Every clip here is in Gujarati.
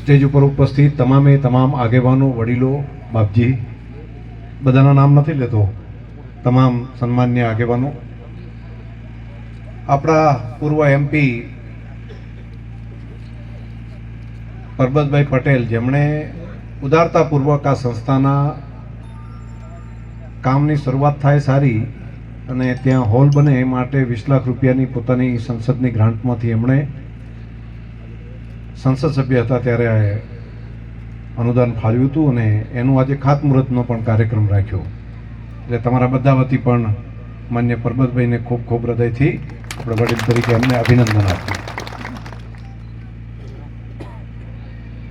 સ્ટેજ ઉપર ઉપસ્થિત તમામે તમામ આગેવાનો, વડીલો, બાપજી, બધાના નામ નથી લેતો, તમામ સન્માન્ય આગેવાનો. આપણા પૂર્વ એમપી પરબતભાઈ પટેલ જેમણે ઉદારતાપૂર્વક આ સંસ્થાના કામની શરૂઆત થાય સારી અને ત્યાં હોલ બને એ માટે વીસ લાખ રૂપિયાની પોતાની સંસદની ગ્રાન્ટમાંથી એમણે સંસદ સભ્ય હતા ત્યારે અનુદાન ફાળવ્યું હતું અને એનું આજે ખાતમુહૂર્તનો પણ કાર્યક્રમ રાખ્યો. એટલે તમારા બધા વતી પણ માન્ય પરબતભાઈને ખૂબ ખૂબ હૃદયથી આપણે વડીલ તરીકે એમને અભિનંદન આપ્યું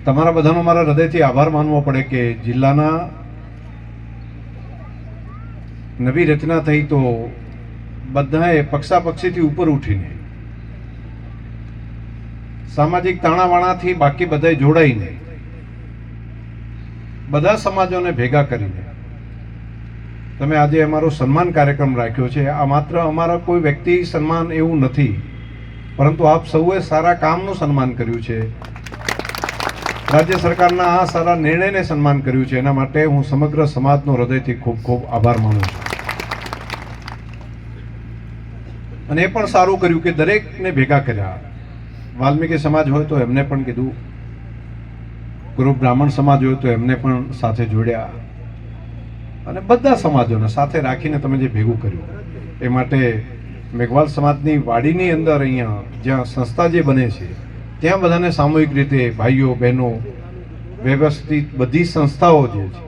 તમારા બધાનો મારા હૃદયથી આભાર માનવો પડે કે જિલ્લાના નવી રચના થઈ તો બધાએ પક્ષાપક્ષીથી ઉપર ઉઠીને સામાજિક તાણાવાણાથી બાકી બધા જોડાઈને બધા સમાજોને ભેગા કરીને તમે આજે અમારો સન્માન કાર્યક્રમ રાખ્યો છે. આ માત્ર અમારા કોઈ વ્યક્તિ સન્માન એવું નથી, પરંતુ આપ સૌએ સારા કામનું સન્માન કર્યું છે. રાજ્ય સરકારના આ સારા નિર્ણયને સન્માન કર્યું છે. એના માટે હું સમગ્ર સમાજનો હૃદયથી ખૂબ ખૂબ આભાર માનું છું. અને એ પણ સારું કર્યું કે દરેકને ભેગા કર્યા. વાલ્મીકી સમાજ હોય તો એમને પણ કીધું. ગુરુ બ્રાહ્મણ સમાજ હોય તો એમને પણ સાથે જોડ્યા. અને બધા સમાજોને સાથે રાખીને તમે જે ભેગું કર્યું, એ માટે મેઘવાલ સમાજની વાડીની અંદર અહીંયા જ્યાં સંસ્થા જે બને છે, ત્યાં બધાને સામૂહિક રીતે ભાઈઓ, બહેનો, વ્યવસ્થિત બધી સંસ્થાઓ જે છે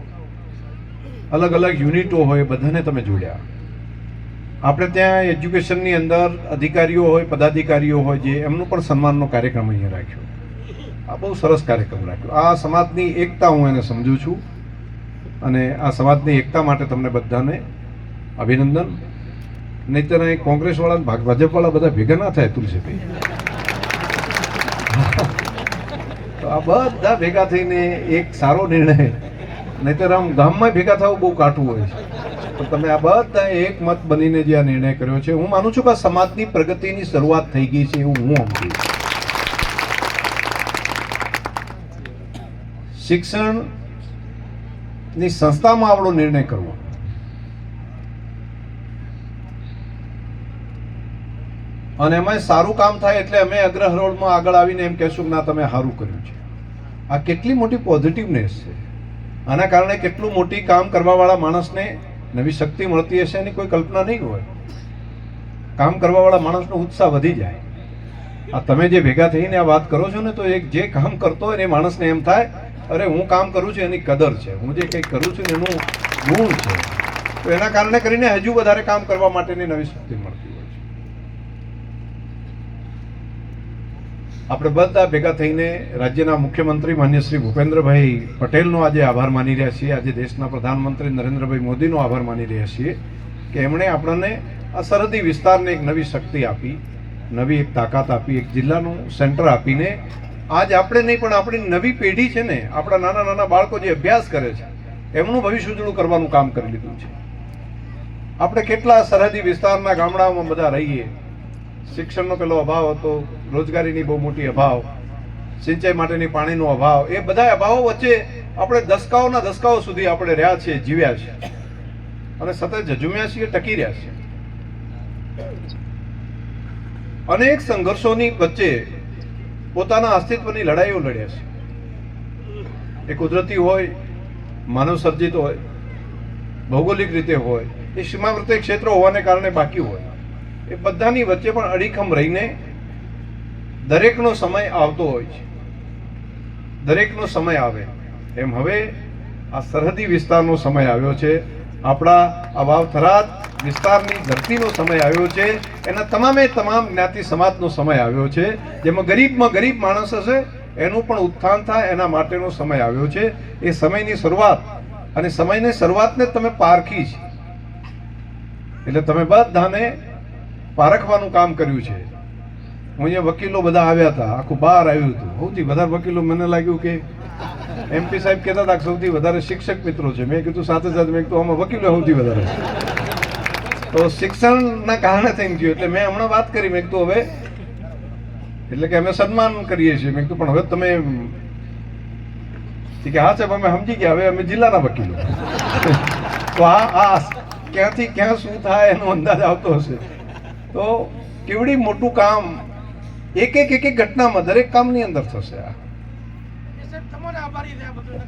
અલગ અલગ યુનિટો હોય, બધાને તમે જોડ્યા. આપણે ત્યાં એજ્યુકેશનની અંદર અધિકારીઓ હોય, પદાધિકારીઓ હોય જે, એમનું પણ સન્માનનો કાર્યક્રમ અહીંયા રાખ્યો. આ બહુ સરસ કાર્યક્રમ રાખ્યો. આ સમાજની એકતા હું એને સમજું છું અને આ સમાજની એકતા માટે તમને બધાને અભિનંદન. નહીતર અહીં કોંગ્રેસવાળા ભાજપવાળા બધા ભેગા ના થાય, તુલસીભાઈ. તો આ બધા ભેગા થઈને એક સારો નિર્ણય. નહીતર આમ ગામમાં ભેગા થવું બહુ કાઠું હોય છે. તો તમે આ બધા એક મત બનીને જે આ નિર્ણય કર્યો છે, હું માનું છું કે સમાજની પ્રગતિની શરૂઆત થઈ ગઈ છે એવું હું સમજું શિક્ષણની સંસ્થામાં આવડો નિર્ણય કરવો. અને એમાં સારું કામ થાય એટલે અમે અગ્રહરોળમાં આગળ આવીને એમ કહેશું કે ના, તમે સારું કર્યું છે. આ કેટલી મોટી પોઝિટિવનેસ છે. આના કારણે કેટલું મોટી કામ કરવાવાળા માણસને નવી શક્તિ મળતી હશે એની કોઈ કલ્પના નહીં હોય. કામ કરવાવાળા માણસનો ઉત્સાહ વધી જાય. આ તમે જે ભેગા થઈને આ વાત કરો છો ને, તો એક જે કામ કરતો હોય એ માણસને એમ થાય, અરે, હું કામ કરું છું, એની કદર છે. હું જે કંઈક કરું છું એનું ગુણ છે. તો એના કારણે કરીને હજુ વધારે કામ કરવા માટેની નવી શક્તિ મળતી હોય છે આપણે બધા ભેગા થઈને રાજ્યના મુખ્યમંત્રી માન્ય શ્રી ભૂપેન્દ્રભાઈ પટેલનો આજે આભાર માની રહ્યા છીએ. આજે દેશના પ્રધાનમંત્રી નરેન્દ્રભાઈ મોદીનો આભાર માની રહ્યા છીએ કે એમણે આપણને આ સરહદી વિસ્તારને એક નવી શક્તિ આપી, નવી એક તાકાત આપી, એક જિલ્લાનું સેન્ટર આપીને આજ આપણે નહીં, પણ આપણી નવી પેઢી છે ને, આપણા નાના નાના બાળકો જે અભ્યાસ કરે છે, એમનું ભવિષ્ય ઉજળું કરવાનું કામ કરી લીધું છે. આપણે કેટલા સરહદી વિસ્તારના ગામડાઓમાં બધા રહીએ. શિક્ષણનો પેલો અભાવ હતો રોજગારીની બહુ મોટી અભાવ, સિંચાઈ માટેની પાણીનો અભાવ, એ બધા અભાવો વચ્ચે આપણે દસકાઓના દસકાઓ સુધી આપણે રહ્યા છીએ, જીવ્યા છીએ. અને સતત ઝઝુમ્યા છીએ, ટકી રહ્યા છીએ. અનેક સંઘર્ષોની વચ્ચે પોતાના અસ્તિત્વની લડાઈઓ લડ્યા છે. એ કુદરતી હોય, માનવ સર્જિત હોય, ભૌગોલિક રીતે હોય, એ સીમાવર્તી ક્ષેત્ર હોવાને કારણે બાકી હોય. એ બધાની વચ્ચે પણ અડીખમ રહીને દરેકનો સમય આવતો હોય છે. દરેકનો સમય આવે. એમ હવે આ સરહદી વિસ્તારનો સમય આવ્યો છે. આપણા આ વાવથરાદ વિસ્તારની ધરતીનો સમય આવ્યો છે. એના તમામે તમામ જ્ઞાતિ સમાજનો સમય આવ્યો છે. જેમાં ગરીબમાં ગરીબ માણસ હશે, એનું પણ ઉત્થાન થાય, એના માટેનો સમય આવ્યો છે. એ સમયની શરૂઆત અને સમયની શરૂઆતને તમે પારખી છે. એટલે તમે બધાને પારખવાનું કામ કર્યું છે. હું અહીંયા વકીલો બધા આવ્યા હતા. આખું બહાર આવ્યું હતું. સૌથી વધારે વકીલો મને લાગ્યું કે એમપી સાહેબ કહેતા હતા સૌથી વધારે શિક્ષક મિત્રો છે. મેં કીધું સાથે સાથે મેં કીધું, આમાં વકીલો સૌથી વધારે તો શિક્ષણના કારણે થઈને થયું. એટલે મેં હમણાં વાત કરી. મેં કીધું, હવે એટલે કે અમે સન્માન કરીએ છીએ. મેં કીધું, પણ હવે તમે કે હા સાહેબ, અમે સમજી ગયા. હવે અમે જિલ્લાના વકીલો. તો આ આ ક્યાંથી ક્યાં શું થાય એનો અંદાજ આવતો હશે. તો કેવડી મોટું કામ એક એક એક એક ઘટનામાં દરેક કામની અંદર થશે આ.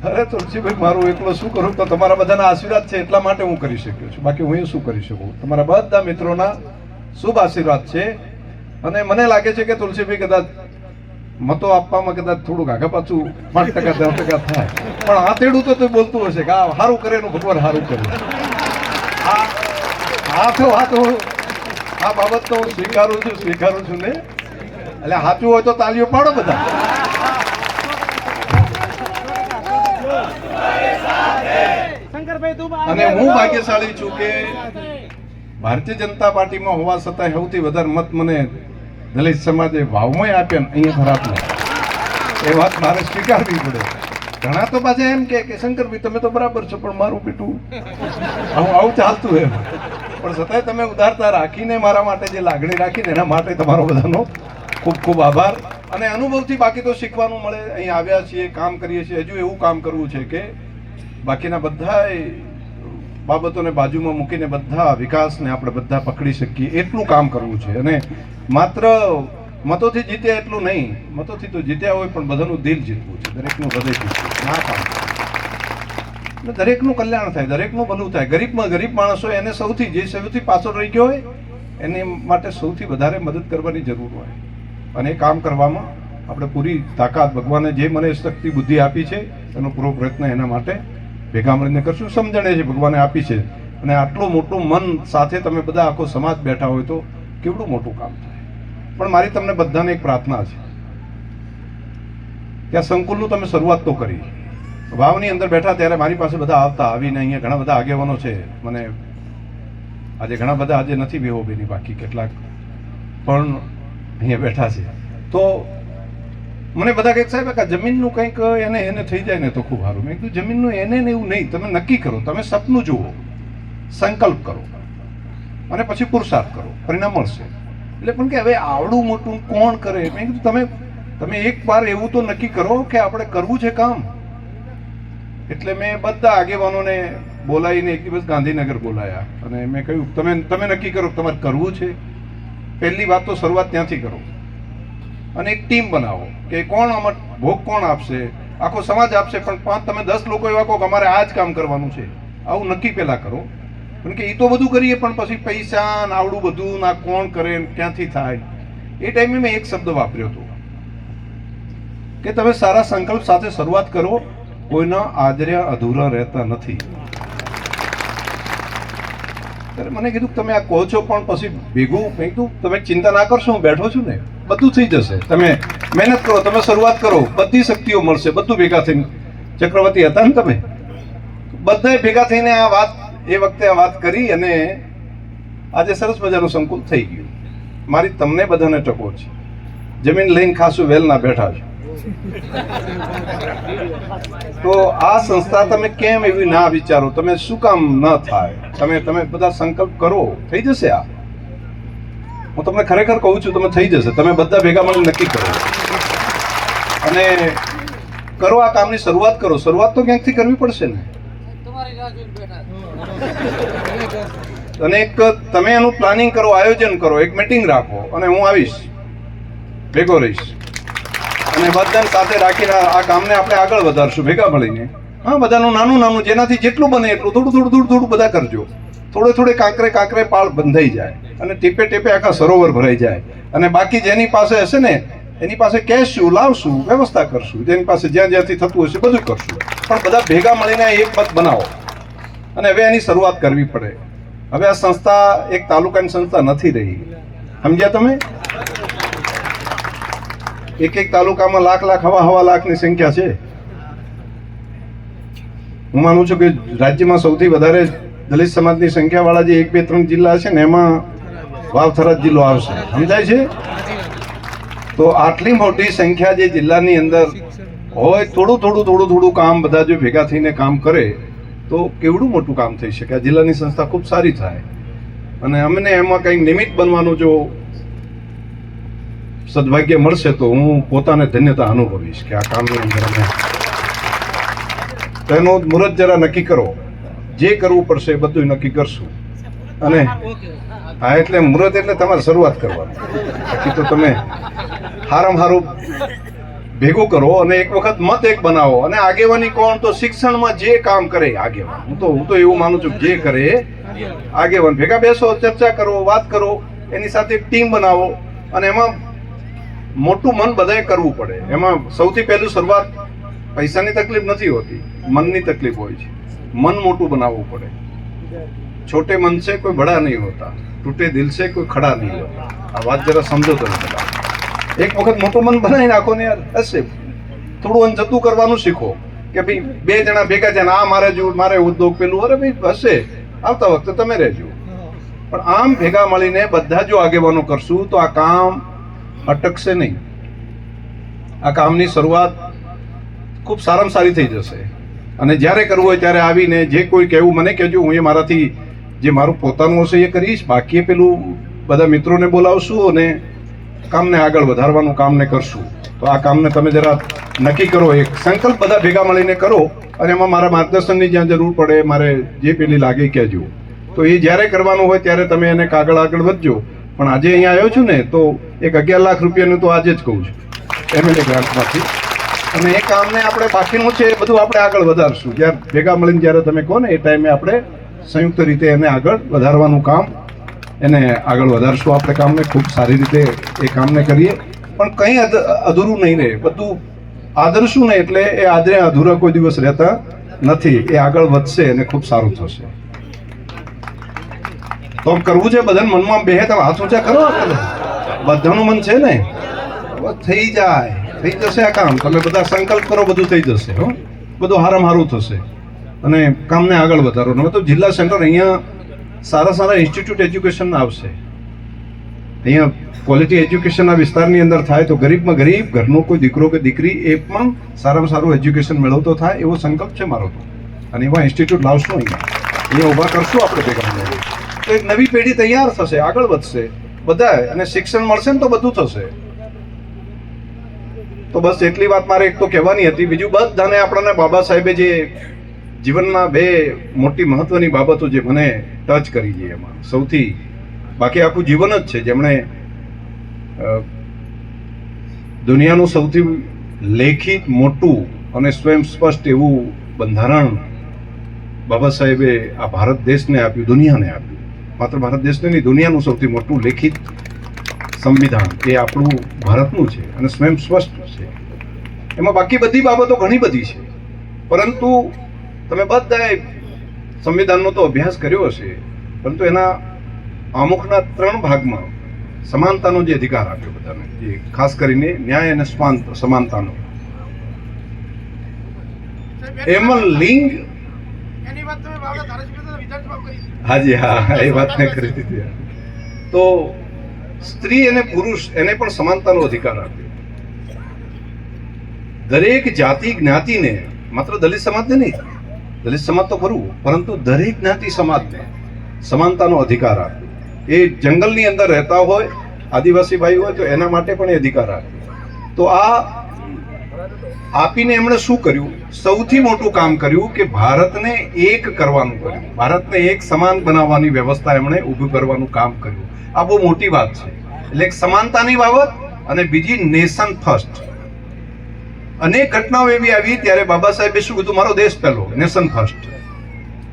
અરે તુલસીભાઈ મારું એકલો શું કરું? તો તમારા બધાના આશીર્વાદ છે એટલા માટે હું કરી શક્યો છું. બાકી હું એ શું કરી શકું? તમારા બધા મિત્રોના શુભ આશીર્વાદ છે. અને મને લાગે છે કે તુલસીભાઈ કદાચ મતો આપવામાં કદાચ થોડુંક આગળ પાછું પાંચ ટકા દસ ટકા થાય. પણ આ તેડું તો બોલતું હશે કે આ સારું કરે એનું ભગવાન સારું કરે. આ તો આ તો. આ બાબત તો હું સ્વીકારું છું સ્વીકારું છું ને. એટલે સાચું હોય તો તાલીઓ પાડો બધા. અને હું ભાગ્યશાળી છું કે ભારતીય જનતા પાર્ટીમાં હોવા છતાં સૌથી વધારે મત મને દલિત સમાજે ભાવમાં આપ્યા ને અહીંયા ખરાબ એ વાત મારે સ્વીકારવી પડે. ઘણા તો પાછા એમ કે શંકરભાઈ તમે તો બરાબર છો પણ મારું બેટું આવું આવું ચાલતું એમ પણ છતાંય તમે ઉદારતા રાખીને મારા માટે જે લાગણી રાખીને એના માટે તમારો બધાનો ખૂબ ખૂબ આભાર. અને અનુભવથી બાકી તો શીખવાનું મળે. અહીં આવ્યા છીએ, કામ કરીએ છીએ. હજુ એવું કામ કરવું છે કે બાકીના બધા બાબતોને બાજુમાં મૂકીને બધા વિકાસને આપણે બધા પકડી શકીએ. એટલું કામ કરવું છે. અને માત્ર મતોથી જીત્યા એટલું નહીં. મતોથી તો જીત્યા હોય પણ બધાનું દિલ જીતવું છે. દરેકનું હૃદય જીતવું. કામ. દરેકનું કલ્યાણ થાય, દરેકનું ભલું થાય. ગરીબમાં ગરીબ માણસ હોય એને સૌથી, જે સૌથી પાછળ રહી ગયો હોય, એને માટે સૌથી વધારે મદદ કરવાની જરૂર હોય. અને એ કામ કરવામાં આપણે પૂરી તાકાત, ભગવાને જે મને શક્તિ, બુદ્ધિ આપી છે, એનો પૂરો પ્રયત્ન એના માટે ભેગા મળીને કરશું. સમજણે છે, ભગવાને આપી છે. અને આટલું મોટું મન સાથે તમે બધા આખો સમાજ બેઠા હોય તો કેવડું મોટું કામ થાય? પણ મારી તમને બધાને એક પ્રાર્થના છે. આ સંકુલનું તમે શરૂઆત તો કરી. વાવની અંદર બેઠા ત્યારે મારી પાસે બધા આવતા, આવીને અહીંયા ઘણા બધા આગેવાનો છે. મને આજે ઘણા બધા આજે નથી બેહો બેની બાકી, કેટલાક પણ અહીંયા બેઠા છે. તો મને બધા કહે સાહેબ કે જમીનનું કંઈક એને એને થઈ જાય ને તો ખૂબ સારું. મેં કીધું, જમીનનું એને ને એવું નહીં, તમે નક્કી કરો, તમે સપનું જુઓ, સંકલ્પ કરો, અને પછી પુરુષાર્થ કરો, પરિણામ મળશે. એટલે પણ કે હવે આવડું મોટું કોણ કરે? મેં કીધું, તમે તમે એક વાર એવું તો નક્કી કરો કે આપણે કરવું છે કામ. એટલે મેં બધા આગેવાનોને બોલાવીને એક દિવસ ગાંધીનગર બોલાયા અને મેં કહ્યું, તમે તમે નક્કી કરો તમારે કરવું છે? પહેલી વાત તો શરૂઆત ત્યાંથી કરો. અને એક ટીમ બનાવો કે કોણ આમાં ભોગ કોણ આપશે? આખો સમાજ આપશે, પણ પાંચ તમે દસ લોકો એવા કહો કે અમારે આ જ કામ કરવાનું છે. આવું નક્કી પહેલાં કરો. કારણ કે એ તો બધું કરીએ, પણ પછી પૈસા ને આવડું બધું ના કોણ કરે ક્યાંથી થાય? એ ટાઈમે મેં એક શબ્દ વાપર્યો હતો. કે તમે સારા સંકલ્પ સાથે શરૂઆત કરો, કોઈના આદર્યા અધૂરા રહેતા નથી. ત્યારે મને કીધું તમે આ કહો છો, પણ પછી ભેગું મેં કીધું, તમે ચિંતા ના કરશો હું બેઠો છું ને, બધું થઈ જશે. તમે મહેનત કરો, તમે શરૂઆત કરો, બધી શક્તિઓ મળશે, બધું ભેગા થઈને. ચક્રવર્તી હતા ને તમે? બધાએ ભેગા થઈને આ વાત, એ વખતે આ વાત કરી અને આજે સરસ મજાનું સંકુલ થઈ ગયું. મારી તમને બધાને ટકો છે. જમીન લઈને ખાસું વેલના બેઠા છો. તો આ સંસ્થા તમે કેમ એવી ના વિચારો? તમે શું કામ ન થાય? તમે તમે બધા સંકલ્પ કરો. થઈ જશે આ? હું તમને ખરેખર કહું છું, તમે થઈ જશે. તમે બધા ભેગા મળીને નક્કી કરો. અને કરો આ કામની શરૂઆત કરો. શરૂઆત તો ક્યાંકથી કરવી પડશે ને? અને એક તમે એનું પ્લાનિંગ કરો, આયોજન કરો, એક મીટિંગ રાખો, અને હું આવીશ. ભેગો રહીશ. અને વતન સાથે રાખીને આ કામને આપણે આગળ વધારશું, ભેગા મળીને. હા, બધાનું નાનું નાનું, જેનાથી જેટલું બને એટલું, થોડું થોડું થોડું થોડું બધા કરજો. થોડે થોડે કાંકરે કાંકરે પાળ બંધાઈ જાય અને ટીપે ટીપે આખા સરોવર ભરાઈ જાય. અને બાકી જેની પાસે હશે ને, એની પાસે કહેશું, લાવશું, વ્યવસ્થા કરશું. જેની પાસે જ્યાં જ્યાંથી થતું હશે બધું કરશું. પણ બધા ભેગા મળીને એક મત બનાવો. અને હવે એની શરૂઆત કરવી પડે. હવે આ સંસ્થા એક તાલુકાની સંસ્થા નથી રહી. સમજ્યા તમે? એક એક તાલુકામાં લાખ લાખ, હવા હવા લાખની સંખ્યા છે. હું માનું છું કે રાજ્યમાં સૌથી વધારે દલિત સમાજની સંખ્યાવાળા જે એક, બે, ત્રણ જિલ્લા છે ને, એમાં વાવથરા જિલ્લો આવશે. સમજાય છે? તો આટલી મોટી સંખ્યા જે જિલ્લાની અંદર હોય, થોડું થોડું થોડું થોડું કામ બધા જો ભેગા થઈને કામ કરે, તો કેવડું મોટું કામ થઈ શકે? આ જિલ્લાની સંસ્થા ખૂબ સારી થાય. અને અમને એમાં કંઈક નિમિત્ત બનવાનું જો સદભાગ્ય મળશે તો હું પોતાને ધન્યતા અનુભવીશ કે આ કામની અંદર અમે તેનો મુહૂર્ત જરા નક્કી કરો. જે કરવું પડશે એ બધું નક્કી કરશું. અને હા, એટલે મુહૂર્ત એટલે તમારે શરૂઆત કરવાની. બાકી તો તમે હારામ હારું ભેગું કરો અને એક વખત મત એક બનાવો. અને આગેવાની કોણ? તો શિક્ષણમાં જે કામ કરે આગેવાન. હું તો હું તો એવું માનું છું જે કરે આગેવાન. ભેગા બેસો, ચર્ચા કરો, વાત કરો, એની સાથે ટીમ બનાવો. અને એમાં મોટું મન બધાએ કરવું પડે. એમાં સૌથી પહેલું શરૂઆત પૈસાની તકલીફ નથી હોતી, મનની તકલીફ હોય છે. મન મોટું બનાવવું પડે. છોટે મન છે કોઈ બડા નહીં હોતા, તૂટે દિલ છે કોઈ ખડા નહીં હોતા. આ વાત જરા સમજો તમે એક વખત મોટું મન બનાવી નાખો ને યાર હશે થોડું અન જતું કરવાનું શીખો. કે ભાઈ બે જણા ભેગા છે આ મારે જો મારે ઉદ્યોગ પેલું, અરે ભાઈ હશે આવતા વખતે તમે રહેજો. પણ આમ ભેગા મળીને બધા જો આગેવાનો કરશું, તો આ કામ અટકશે નહીં. આ કામની શરૂઆત ખૂબ સારામાં સારી થઈ જશે. અને જ્યારે કરવું હોય ત્યારે આવીને જે કોઈ કહેવું મને કહેજો, હું એ મારાથી જે મારું પોતાનું હશે એ કરીશ. બાકી પેલું બધા મિત્રોને બોલાવશું અને કામને આગળ વધારવાનું કામને કરશું. તો આ કામને તમે જરા નક્કી કરો. એક સંકલ્પ બધા ભેગા મળીને કરો અને એમાં મારા માર્ગદર્શનની જ્યાં જરૂર પડે, મારે જે પેલી લાગે કહેજો. તો એ જ્યારે કરવાનું હોય ત્યારે તમે એને કાગળ આગળ વધજો. પણ આજે અહીંયા આવ્યો છું ને, તો એક અગિયાર લાખ રૂપિયાનું તો આજે જ કહું છું. એમએલએ ગ્રાન્ટમાંથી અને એ કામને આપણે બાકીનું છે એ બધું આપણે આગળ વધારશું. જ્યારે ભેગા મળીને જ્યારે તમે કહો ને, એ ટાઈમે આપણે સંયુક્ત રીતે એને આગળ વધારવાનું કામ એને આગળ વધારશું આપણે કામને. ખૂબ સારી રીતે એ કામને કરીએ. પણ કંઈ અધ- અધૂરું નહીં રહે. બધું આદરશું ને એટલે એ આદરે અધૂરા કોઈ દિવસ રહેતા નથી. એ આગળ વધશે અને ખૂબ સારું થશે. તો કરવું છે બધાને મનમાં બે તમે હાથ ઊંચા કરો બધાનું મન છે ને? થઈ જાય. થઈ જશે આ કામ. તમે બધા સંકલ્પ કરો, બધું થઈ જશે, હો. બધું હારામ હારું થશે. અને કામને આગળ વધારો તો જિલ્લા સેન્ટર અહીંયા સારા સારા ઇન્સ્ટિટ્યૂટ એજ્યુકેશન આવશે. અહીંયા ક્વોલિટી એજ્યુકેશનના વિસ્તારની અંદર થાય તો ગરીબમાં ગરીબ, ઘરનો કોઈ દીકરો કે દીકરી, એ પણ સારામાં સારું એજ્યુકેશન મેળવતો થાય એવો સંકલ્પ છે મારો તો. અને એવા ઇન્સ્ટિટ્યૂટ લાવશું અહીંયા. અહીંયા ઊભા કરશું આપણે ભેગા તો એક નવી પેઢી તૈયાર થશે, આગળ વધશે. બધા અને શિક્ષણ મળશે ને તો બધું થશે. તો બસ એટલી વાત મારે એક તો કહેવાની હતી. બીજું બધાને આપણને બાબા સાહેબે જે જીવનમાં બે મોટી મહત્વની બાબતો જે મને ટચ કરી છે એમાં. સૌથી બાકી આખું જીવન જ છે. જેમણે દુનિયાનું સૌથી લેખિત, મોટું અને સ્વયં સ્પષ્ટ એવું બંધારણ બાબા સાહેબે આ ભારત દેશને આપ્યું, દુનિયાને આપ્યું. માત્ર ભારત દેશને નહીં દુનિયાનું સૌથી મોટું લેખિત સંવિધાન એ આપણું ભારતનું છે અને સ્વયં સ્પષ્ટ છે. એમાં બાકી બધી બાબતો ઘણી બધી છે. પરંતુ તમે બધાએ સંવિધાનનો તો અભ્યાસ કર્યો હશે પરંતુ એના અમુકના ત્રણ ભાગમાં સમાનતાનો જે અધિકાર આપ્યો બધાને એ ખાસ કરીને ન્યાય અને સમાનતાનો. એમાં લિંગ એની વાત તમે હાજી, હા એ વાત મેં કરી દીધી તો સ્ત્રી અને પુરુષ એને પણ સમાનતાનો અધિકાર આપ્યો. દરેક જાતિ જ્ઞાતિને, માત્ર દલિત સમાજને નહીં, દલિત સમાજ તો ખરું, પરંતુ દરેક જ્ઞાતિ સમાજને સમાનતાનો અધિકાર આપ્યો. એ જંગલની અંદર રહેતા હોય, આદિવાસી ભાઈ હોય, તો એના માટે પણ એ અધિકાર આપ્યો. તો આ આપીને એમણે શું કર્યું? સૌથી મોટું કામ કર્યું કે ભારતને એક કરવાનું કર્યું. ભારતને એક સમાન બનાવવાની વ્યવસ્થા એમણે ઊભી કરવાનું કામ કર્યું. આ બહુ મોટી વાત છે. એટલે એક સમાનતાની બાબત અને બીજી નેશન ફર્સ્ટ. અનેક ઘટનાઓ એવી આવી ત્યારે બાબા સાહેબે શું કીધું? મારો દેશ પહેલો, નેશન ફર્સ્ટ.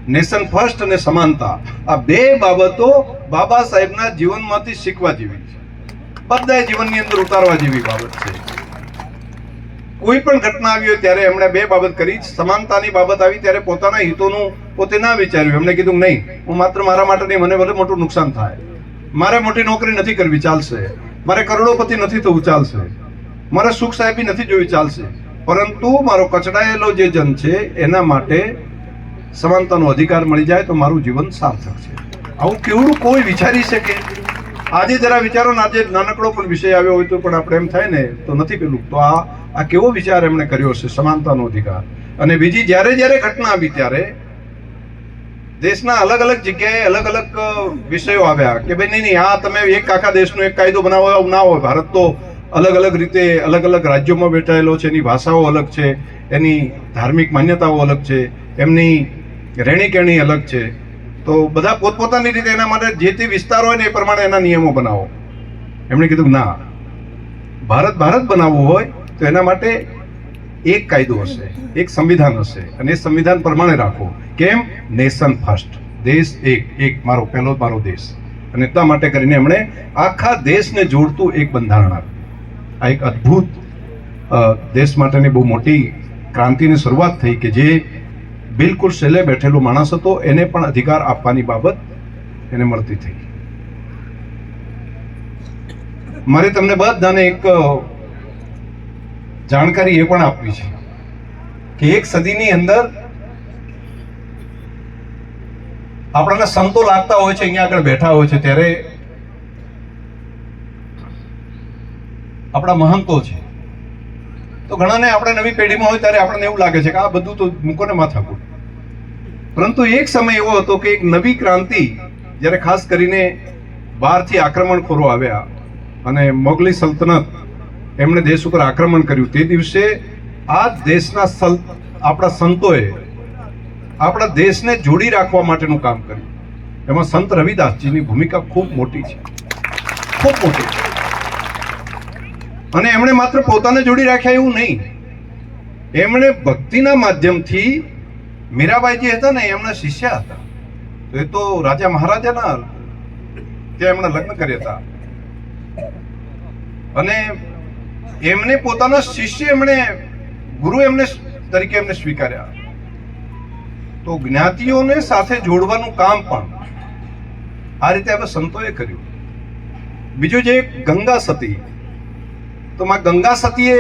નેશન ફર્સ્ટ અને સમાનતા. આ બે બાબતો બાબા સાહેબના જીવનમાંથી શીખવા જેવી છે. બધા જીવનની અંદર ઉતારવા જેવી બાબત છે. કોઈ પણ ઘટના આવી હોય ત્યારે એમણે બે બાબત કરી. સમાનતાની બાબત આવી ત્યારે પોતાના હિતોનું પોતે ના વિચાર્યું. એમણે કીધું, નહીં, હું માત્ર મારા માટે નહીં, મને ભલે મોટું નુકસાન થાય. મારે મોટી નોકરી નથી કરવી, ચાલશે. મારે કરોડોપતિ નથી થવું, ચાલશે. મારે સુખ સાહેબી નથી જોવી, ચાલશે. પરંતુ મારો કચડાયેલો જે જન છે, એના માટે સમાનતાનો અધિકાર મળી જાય તો મારું જીવન સાર્થક છે. આવું કેવડું કોઈ વિચારી શકે? આજે જરા વિચારો ને આજે નાનકડો પણ વિષય આવ્યો હોય તો પણ આપણે એમ થાય ને, તો નથી પેલું. તો આ આ કેવો વિચાર એમણે કર્યો છે? સમાનતાનો અધિકાર. અને બીજી જ્યારે જ્યારે ઘટના આવી ત્યારે દેશના અલગ અલગ જગ્યાએ અલગ અલગ વિષયો આવ્યા કે ભાઈ નહીં નહીં, આ તમે એક આખા દેશનો એક કાયદો બનાવો ના હોય. ભારત તો અલગ અલગ રીતે અલગ અલગ રાજ્યોમાં બેઠાયેલો છે, એની ભાષાઓ અલગ છે, એની ધાર્મિક માન્યતાઓ અલગ છે, એમની રહેણીકરણી અલગ છે. તો બધા પોતપોતાની રીતે એના માટે જે તે વિસ્તાર હોય ને એ પ્રમાણે એના નિયમો બનાવો. એમણે કીધું, ના. ભારત ભારત બનાવવું હોય તો એના માટે એક કાયદો હશે, એક સંવિધાન હશે. અને એ સંવિધાન પ્રમાણે રાખો. કેમ? Nation first. દેશ એક. એક મારો, પહેલો મારો દેશ. અને એટલા માટે કરીને એમણે આખા દેશને જોડતું એક બંધારણ આપ્યું. આ એક અદ્ભુત દેશ માટેની બહુ મોટી ક્રાંતિની શરૂઆત થઈ કે જે બિલકુલ સેલે બેઠેલો માણસ હતો, એને પણ અધિકાર આપવાની બાબત એને મળતી થઈ. મારે તમને બધાને એક જાણકારી એ પણ આપવી છે કે એક સદીની અંદર આપણને સંતો લાગતા હોય છે, અહીંયા આગળ બેઠા હોય છે, ત્યારે આપણા મહંતો છે. તો ઘણાને આપણે નવી પેઢીમાં હોય ત્યારે આપણને એવું લાગે છે કે આ બધું તો મૂકોને માથાકૂટ પરંતુ એક સમય એવો હતો કે એક નવી ક્રાંતિ જ્યારે ખાસ કરીને બહારથી આક્રમણખોરો આવ્યા અને મોગલી સલ્તનત એમણે દેશ ઉપર આક્રમણ કર્યું. તે દિવસે આ દેશના આપણા સંતોએ આપણા દેશને જોડી રાખવા માટેનું કામ કર્યું. એમાં સંત રવિદાસજીની ભૂમિકા ખૂબ મોટી છે. ખૂબ મોટી છે. અને એમણે માત્ર પોતાને જોડી રાખ્યા એવું નહીં. એમણે ભક્તિના માધ્યમથી મીરાબાઈજી હતા ને, એમના શિષ્ય હતા. તો એ તો રાજા મહારાજાના, ત્યાં એમણે લગ્ન કર્યા હતા. અને એમને પોતાના શિષ્ય એમણે, ગુરુ એમને તરીકે એમને સ્વીકાર્યા. તો જ્ઞાતિઓને સાથે જોડવાનું કામ પણ આ રીતે હવે સંતોએ કર્યું. બીજું જે ગંગા સતી, તો માં ગંગા સતીએ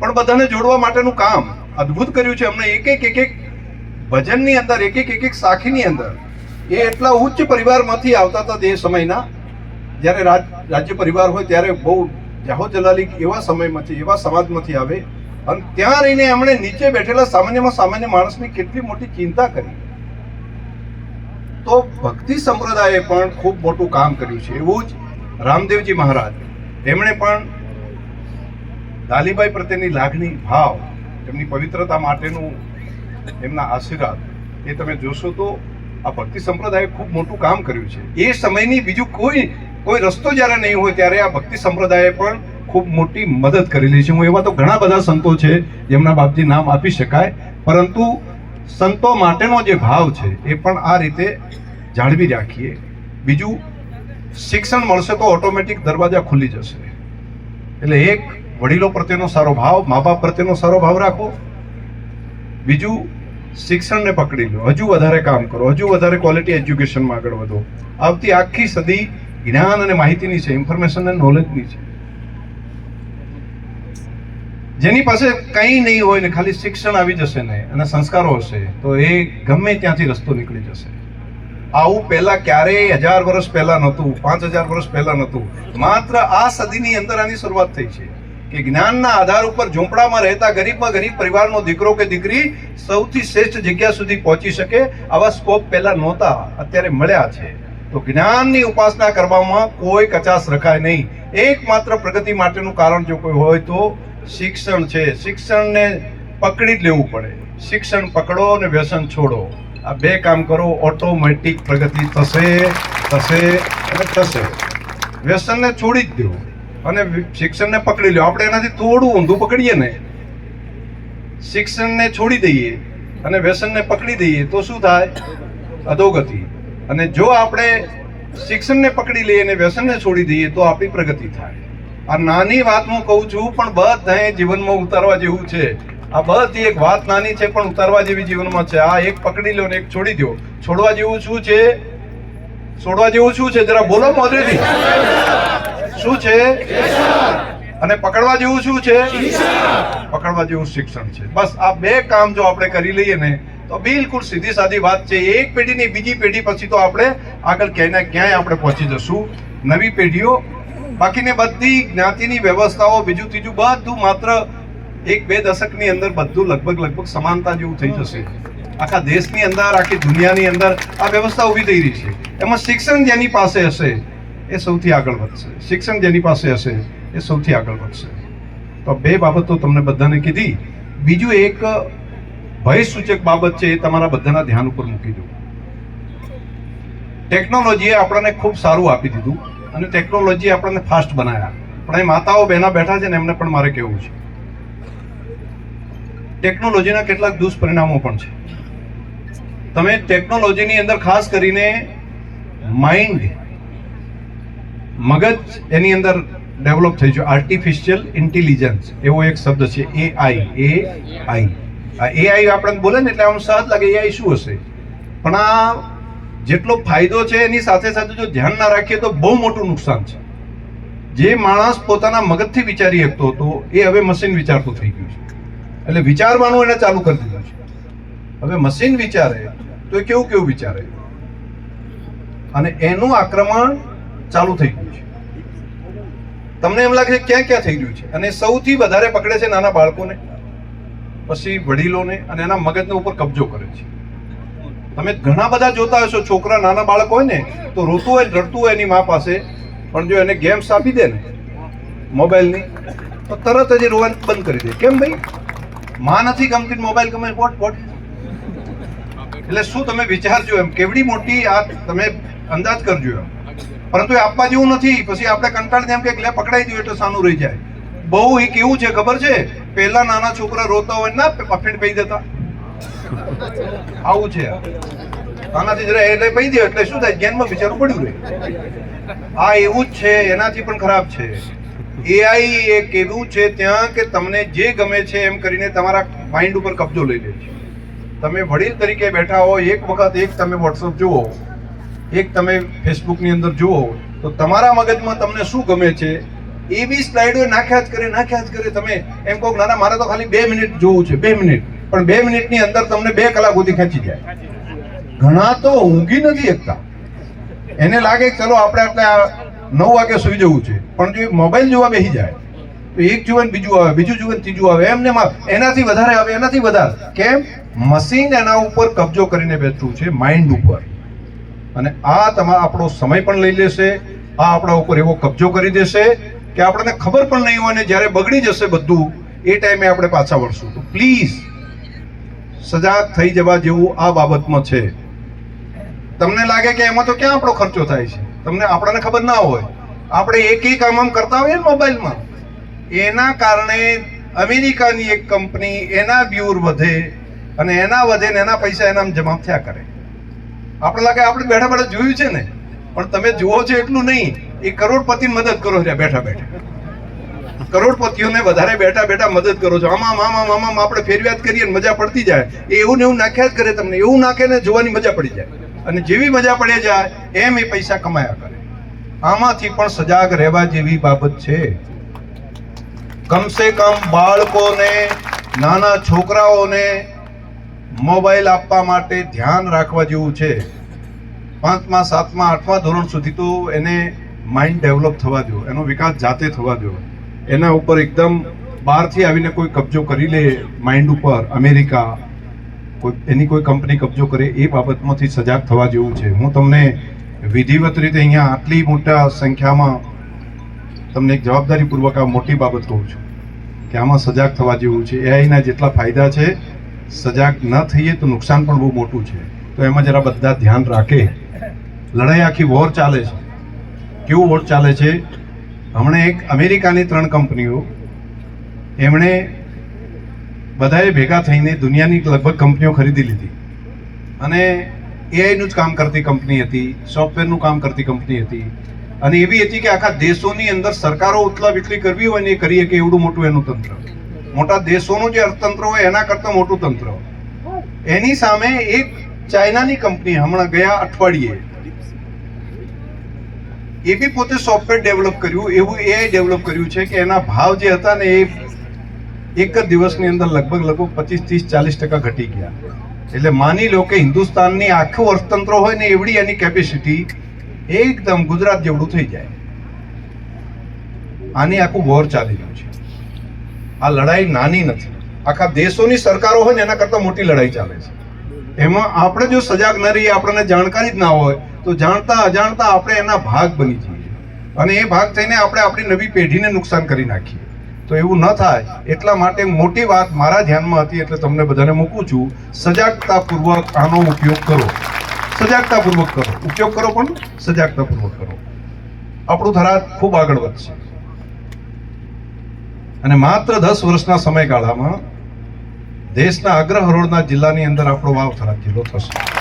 પણ બધાને જોડવા માટેનું કામ અદ્ભુત કર્યું છે. અમને એક એક એક એક ભજનની અંદર, એક એક એક એક સાખીની અંદર, એ એટલા ઉચ્ચ પરિવારમાંથી આવતા હતા તે સમયના, જ્યારે રાજ, રાજ્ય પરિવાર હોય ત્યારે બહુ જાહો જલાલી એવા સમયમાંથી, એવા સમાજમાંથી આવે અને ત્યાં રહીને એમણે નીચે બેઠેલા સામાન્યમાં સામાન્ય માણસની કેટલી મોટી ચિંતા કરી. તો ભક્તિ સંપ્રદાયે પણ ખૂબ મોટું કામ કર્યું છે. એવું જ રામદેવજી મહારાજ, એમણે પણ દાલીબાઈ પ્રત્યેની લાગણી, ભાવ, એમની પવિત્રતા માટેનું એમના આશીર્વાદ એ તમે જોશો તો આ ભક્તિ સંપ્રદાયે ખૂબ મોટું કામ કર્યું છે. એ સમયની બીજું કોઈ કોઈ રસ્તો જ્યારે નહીં હોય ત્યારે આ ભક્તિ સંપ્રદાયે પણ ખૂબ મોટી મદદ કરેલી છે. હું એવા તો ઘણા બધા સંતો છે, જેમના બાપજી નામ આપી શકાય, પરંતુ સંતો માટેનો જે ભાવ છે એ પણ આ રીતે જાળવી રાખીએ. બીજું, શિક્ષણ મળશે તો ઓટોમેટિક દરવાજા ખુલી જશે. એટલે એક વડીલો પ્રત્યેનો સારો ભાવ, મા બાપ પ્રત્યેનો સારો ભાવ રાખો. બીજું, શિક્ષણને પકડી લો. હજુ વધારે કામ કરો. હજુ વધારે ક્વોલિટી એજ્યુકેશનમાં આગળ વધો. આવતી આખી સદી જ્ઞાન અને માહિતીની છે ઇન્ફોર્મેશન અને નોલેજની છે. જેની પાસે કંઈ નહીં હોય ને ખાલી શિક્ષણ આવી જશે ને, અને સંસ્કારો હશે, તો એ ગમે ત્યાંથી રસ્તો નીકળી જશે. આવું પહેલા ક્યારેય હજાર વર્ષ પહેલા નહોતું, પાંચ હજાર વર્ષ પહેલા નહોતું. માત્ર આ સદીની અંદર આની શરૂઆત થઈ છે કે જ્ઞાનના આધાર ઉપર ઝૂંપડામાં રહેતા ગરીબમાં ગરીબ પરિવારનો દીકરો કે દીકરી સૌથી શ્રેષ્ઠ જગ્યા સુધી પહોંચી શકે, આવા સ્કોપ પહેલા નહોતા, અત્યારે મળ્યા છે. તો જ્ઞાનની ઉપાસના કરવામાં કોઈ કચાશ રખાય નહીં. એકમાત્ર પ્રગતિ માટેનું કારણ જો કોઈ હોય તો શિક્ષણ છે. શિક્ષણને પકડી જ લેવું પડે. શિક્ષણ પકડો અને વ્યસન છોડો. આ બે કામ કરો, ઓટોમેટિક પ્રગતિ થશે થશે અને થશે. વ્યસનને છોડી જ દો અને શિક્ષણને પકડી લો. આપણે એનાથી થોડું ઊંધું પકડીએ ને. શિક્ષણને છોડી દઈએ અને વ્યસનને પકડી દઈએ તો શું થાય? અધોગતિ. અને જો આપણે શિક્ષણને પકડી લઈએ અને વ્યસનને છોડી દઈએ તો આપણી પ્રગતિ થાય. આ નાની વાત હું કહું છું, પણ બધાએ જીવનમાં ઉતારવા જેવું છે. આ બધી એક વાત નાની છે, પણ ઉતારવા જેવી જીવનમાં છે. આ એક પકડી લો ને એક છોડી દો. છોડવા જેવું શું છે? છોડવા જેવું શું છે? જરા બોલો મોદરેથી શું છે? અને પકડવા જેવું શું છે? પકડવા જેવું શિક્ષણ છે. બસ આ બે કામ જો આપણે કરી લઈએ ને તો બિલકુલ સીધી સાદી વાત છે. એક પેઢીની બીજી પેઢી પછી તો આપણે આગળ ક્યાંય ક્યાંય આપણે પહોંચી જશું. નવી પેઢીઓ. બાકીની બધી જ્ઞાતિની વ્યવસ્થાઓ, બીજું ત્રીજું બધું માત્ર એક બે દશકની અંદર બધું લગભગ લગભગ સમાનતા જેવું થઈ જશે. આખા દેશની અંદર, આખી દુનિયાની અંદર આ વ્યવસ્થા ઊભી થઈ રહી છે. એમાં શિક્ષણ જેની પાસે હશે એ સૌથી આગળ વધશે. શિક્ષણ જેની પાસે હશે એ સૌથી આગળ વધશે. તો બે બાબતો તમને બધાને કીધી. બીજું એક ભય સૂચક બાબત છે એ તમારા બધાના ધ્યાન ઉપર મૂકી દો. ટેકનોલોજીએ આપણને ખૂબ સારું આપી દીધું અને ટેકનોલોજીએ આપણને ફાસ્ટ બનાવ્યા પણ એ માતાઓ બહેના બેઠા છે ને એમને પણ મારે કહેવું છે. ટેકનોલોજીના કેટલાક દુષ્પરિણામો પણ છે. તમે ટેકનોલોજીની અંદર ખાસ કરીને માઇન્ડ મગજ એની અંદર ડેવલપ થઈ છે આર્ટિફિશિયલ ઇન્ટેલિજન્સ એવો એક શબ્દ છે. એ આઈ એ આઈ આ એ આપણને બોલે ને એટલે આમ સહજ લાગે એ આઈ શું હશે? પણ આ જેટલો ફાયદો છે એની સાથે સાથે જો ધ્યાન ના રાખીએ તો બહુ મોટું નુકસાન છે. જે માણસ પોતાના મગજથી વિચારી શકતો હતો, એ હવે મશીન વિચારતું થઈ ગયું છે. એટલે વિચારવાનું એને ચાલુ કરી દીધું છે. હવે મશીન વિચારે તો એ કેવું કેવું વિચારે? અને એનું આક્રમણ ચાલુ થઈ ગયું છે. તમને એમ લાગે છે ક્યાં ક્યાં થઈ રહ્યું છે? અને સૌથી વધારે પકડે છે નાના બાળકોને? પછી વડીલોને અને એના મગજને ઉપર કબજો કરે છે. તમે ઘણા બધા જોતા હશો, છોકરા, નાના બાળક હોય ને, તો રોતું હોય રડતું હોય એની મા પાસે, પણ જો એને ગેમ્સ આપી દે ને, મોબાઈલની, તો તરત જ એ રોવાનું બંધ કરી દે. કેમ ભાઈ? માં નથી ગમતી મોબાઈલ ગમે વોટ વોટ એટલે શું તમે વિચારજો એમ, કેવડી મોટી આ તમે અંદાજ કરજો એમ. પરંતુ એ આપવા જેવું નથી. પછી આપણે કંટાળીને એમ કે, લે, પકડાઈ દઉં એટલે સાનું રહી જાય. બહુ એ કેવું છે, ખબર છે? પહેલા નાના છોકરા રોતા હોય ના પફેટ પી દેતા. આવું છે. આનાથી જરા એટલે પી દે, એટલે શું થાય? જ્ઞાનમાં બિચારું પડ્યું રહે. આ એવું જ છે, એનાથી પણ ખરાબ છે. એઆઈ એક એવું છે ત્યાં કે તમને જે ગમે છે એમ કરીને તમારા માઇન્ડ ઉપર કબજો લઈ લે છે. તમે વડીલ તરીકે બેઠા હો, એક વખત એક તમે વોટ્સઅપ જુઓ, એક તમે ફેસબુકની અંદર જુઓ, તો તમારા મગજમાં તમને શું ગમે છે? એવી સ્લાઇડો નાખ્યા જ કરે નાખ્યા જ કરે. તમે એમ કહો કે, ના ના મારે તો ખાલી બે મિનિટ જોવું છે બે મિનિટ. પણ બે મિનિટની અંદર તમને બે કલાક સુધી ખેંચી જાય. ઘણા તો ઊંઘી નથી શકતા. એને લાગે કે ચલો આપણે આટલે નવ વાગે સુઈ જવું છે. પણ જો મોબાઈલ જોવા બેસી જાય તો એક જીવન બીજું આવે બીજું જીવન ત્રીજું આવે એમને એનાથી વધારે આવે એનાથી વધારે. કેમ? મશીન એના ઉપર કબજો કરીને બેઠું છે માઇન્ડ ઉપર. અને આ તમા આપણો સમય પણ લઈ લેશે આ આપણા ઉપર એવો કબજો કરી દેશે કે આપણને ખબર પણ નહીં હોય ને જ્યારે બગડી જશે બધું, એ ટાઈમે આપણે પાછા વળશું. તો પ્લીઝ સજાગ થઈ જવા જેવું આ બાબતમાં છે. તમને લાગે કે એમાં તો ક્યાં આપણો ખર્ચો થાય છે? તમને આપણને ખબર ના હોય. આપણે એક એક આમ આમ કરતા હોઈએ મોબાઈલમાં. એના કારણે અમેરિકાની એક કંપની એના બ્યુર વધે અને એના વધે ને એના પૈસા એના જમા થયા કરે. આપણે લાગે આપણે બેઠા બેઠા જોયું છે ને? પણ તમે જુઓ છો એટલું નહીં. એ કરોડપતિ મદદ કરો છો બેઠા બેઠા. કરોડપતિઓને વધારે બેઠા બેઠા મદદ કરો છો. આમાં આમાં આમાં આપણે ફેરવ્યાત કરીએ ને મજા પડતી જાય. એ એવું ને એવું નાખ્યા જ કરે તમને. એવું નાખે ને જોવાની મજા પડી જાય. અને જેવી મજા પડી જાય, એમ એ પૈસા કમાયા કરે. આમાંથી પણ સજાગ રહેવા જેવી બાબત છે. કમસે કમ બાળકોને, નાના છોકરાઓને મોબાઈલ આપવા માટે ધ્યાન રાખવા જેવું છે. પાંચમા, સાતમા, આઠમા ધોરણ સુધી તો એને માઇન્ડ ડેવલપ થવા દો, એનો વિકાસ જાતે થવા દો. એના ઉપર એકદમ બહારથી આવીને કોઈ કબજો કરી લે માઇન્ડ ઉપર, અમેરિકા, કોઈ, એની કોઈ કંપની કબજો કરે, એ બાબતમાંથી સજાગ થવા જેવું છે. હું તમને વિધિવત રીતે અહીંયા આટલી મોટા સંખ્યામાં તમને એક જવાબદારીપૂર્વક આ મોટી બાબત કહું છું કે આમાં સજાગ થવા જેવું છે. એઆઈના જેટલા ફાયદા છે, સજાગ ન થઈએ તો નુકસાન પણ બહુ મોટું છે. તો એમાં જરા બધા ધ્યાન રાખે. લડાઈ આખી વોર ચાલે છે. કેવું વોટ ચાલે છે? હમણાં એક અમેરિકાની ત્રણ કંપનીઓ, એમણે બધાએ ભેગા થઈને દુનિયાની લગભગ કંપનીઓ ખરીદી લીધી. અને એઆઈનું જ કામ કરતી કંપની હતી સોફ્ટવેરનું કામ કરતી કંપની હતી. અને એવી હતી કે આખા દેશોની અંદર સરકારો ઉથલા વિથલી કરવી હોય ને એ કરીએ કે એવડું મોટું એનું તંત્ર. મોટા દેશોનું જે અર્થતંત્ર હોય એના કરતાં મોટું તંત્ર. એની સામે એક ચાઇનાની કંપની હમણાં ગયા અઠવાડિયે એ બી પોતે સોફ્ટવેર ડેવલપ કર્યું, એવું એઆઈ ડેવલપ કર્યું છે કે એના ભાવ જે હતા ને એ એક જ દિવસની અંદર લગભગ લગભગ પચીસ, ત્રીસ, ચાલીસ ટકા ઘટી ગયા. એટલે માની લો કે હિન્દુસ્તાનની આખું અર્થતંત્ર હોય ને એવડી એની કેપેસિટી એકદમ ગુજરાત જેવડું થઈ જાય. આની આખું વોર ચાલી રહ્યું છે. આ લડાઈ નાની નથી. આખા દેશોની સરકારો હોય ને એના કરતાં મોટી લડાઈ ચાલે છે. એમાં આપણે જો સજાગ ન રહીએ, આપણને જાણકારી જ ના હોય તો જાણતા અજાણતા આપણે એના ભાગ બની જઈએ. અને એ ભાગ થઈને આપણે આપણી નવી પેઢીને નુકસાન કરી નાખીએ. તો એવું ન થાય, એટલા માટે મોટી વાત મારા ધ્યાનમાં હતી, એટલે તમને બધાને મૂકું છું, સજાગતાપૂર્વક આનો ઉપયોગ કરો. સજાગતાપૂર્વક કરો. ઉપયોગ કરો પણ સજાગતાપૂર્વક કરો. આપણું ધરાત ખૂબ આગળ વધશે. અને માત્ર દસ વર્ષના સમયગાળામાં દેશના અગ્ર હરોળના જિલ્લાની અંદર આપણો વાવ થરાદ જિલ્લો થશે.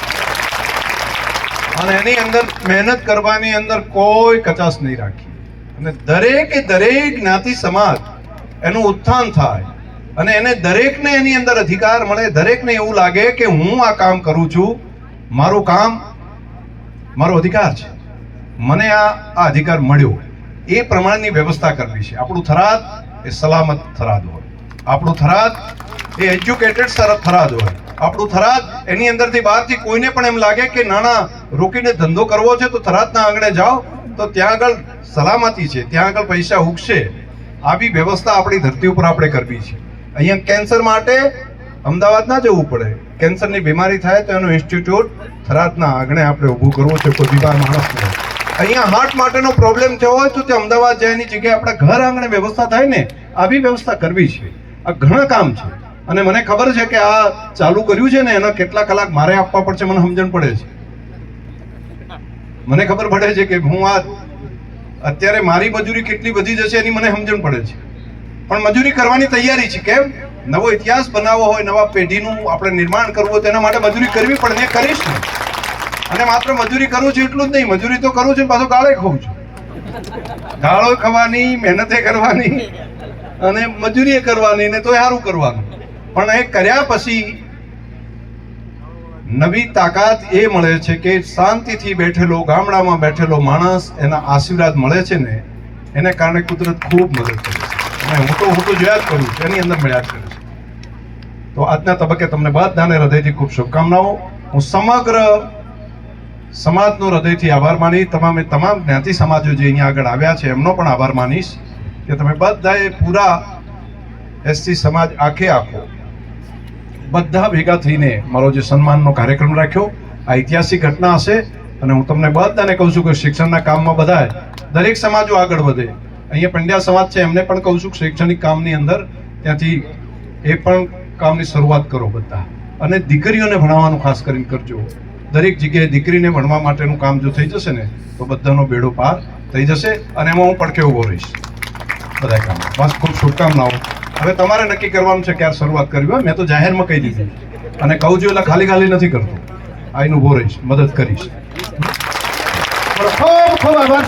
અને એની અંદર મહેનત કરવાની અંદર કોઈ કચાશ નહીં રાખી. અને દરેકે દરેક જ્ઞાતિ સમાજ એનું ઉત્થાન થાય અને એને દરેકને એની અંદર અધિકાર મળે, દરેકને એવું લાગે કે હું આ કામ કરું છું, મારું કામ, મારો અધિકાર છે. મને આ આ અધિકાર મળ્યો. એ પ્રમાણેની વ્યવસ્થા કરવી છે. આપણું થરાદ એ સલામત થરાદ હોય. આપણું થરાદ એ એજ્યુકેટેડ સરસ થરાદ હોય. આપણું થરાદ એની અંદરથી બહારથી કોઈને પણ એમ લાગે કે નાના રોકીને ધંધો કરવો છે તો થરાદના આંગણે જાઓ, તો ત્યાં આગળ સલામતી છે, ત્યાં આગળ પૈસા ઉગશે. આવી વ્યવસ્થા આપણી ધરતી ઉપર આપણે કરવી છે. અહીંયા કેન્સર માટે અમદાવાદ ના જવું પડે. કેન્સરની બીમારી થાય તો એનું ઇન્સ્ટિટ્યૂટ થરાદના આંગણે આપણે ઊભું કરવું છે, કોઈ બીમાર માણસને અહીંયા હાર્ટ માટેનો પ્રોબ્લેમ થયો હોય તો તે અમદાવાદ જાય એની જગ્યાએ આપણા ઘર આંગણે વ્યવસ્થા થાય ને, આવી વ્યવસ્થા કરવી છે. આ ઘણા કામ છે. અને મને ખબર છે કે આ ચાલુ કર્યું છે ને એના કેટલા કલાક મારે આપવા પડશે મને સમજણ પડે છે. મને ખબર પડે છે કે હું આ અત્યારે મારી મજૂરી કેટલી વધી જશે એની મને સમજણ પડે છે. પણ મજૂરી કરવાની તૈયારી છે કેમ? નવો ઇતિહાસ બનાવવો હોય, નવા પેઢીનું આપણે નિર્માણ કરવું હોય તેના માટે મજૂરી કરવી ને એ કરીશ ને અને માત્ર મજૂરી કરું છું એટલું જ નહીં, મજૂરી તો કરું છું પાછો ગાળે ખાઉં છું. ગાળો ખાવાની, મહેનતે કરવાની. અને મજૂરી કરવાની ને તો સારું કરવાનું. પણ એ કર્યા પછી નવી તાકાત એ મળે છે કે શાંતિથી બેઠેલો, ગામડામાં બેઠેલો માણસ એના આશીર્વાદ મળે છે ને, એને કારણે કુદરત ખૂબ મદદ કરે છે. અને હું તો હું તો જોયા જ કરું છું, એની અંદર મળ્યા જ કરે તો આજના તબક્કે તમને બધાને હૃદયથી ખૂબ શુભકામનાઓ. હું સમગ્ર સમાજનો હૃદયથી આભાર માની, તમામે તમામ જ્ઞાતિ સમાજો જે અહીંયા આગળ આવ્યા છે, એમનો પણ આભાર માનીશ. કે તમે બધાએ પૂરા એસટી સમાજ આખે આખો. બધા ભેગા થઈને મારો જે સન્માનનો કાર્યક્રમ રાખ્યો, આ ઐતિહાસિક ઘટના હશે અને હું તમને બધાને કહું છું કે શિક્ષણના કામમાં બધા દરેક સમાજો આગળ વધે. અહીંયા પંડ્યા સમાજ છે, એમને પણ કહું છું કે શૈક્ષણિક કામની અંદર ત્યાંથી એ પણ કામની શરૂઆત કરો બધા. અને દીકરીઓને ભણાવવાનું ખાસ કરીને કરજો. દરેક જગ્યાએ દીકરીને ભણવા માટેનું કામ જો થઈ જશે ને, તો બધાનો બેડો પાર થઈ જશે અને એમાં હું પડકે ઊભો રહીશ બધા કામ બસ ખૂબ શુભકામનાઓ. હવે તમારે નક્કી કરવાનું છે ક્યારે શરૂઆત કરવી હોય. મેં તો જાહેરમાં કહી દીધું. અને કહું છું, એટલે ખાલી ખાલી નથી કરતો. આઈનું ઊભો રહીશ, મદદ કરીશ. ખૂબ ખૂબ આભાર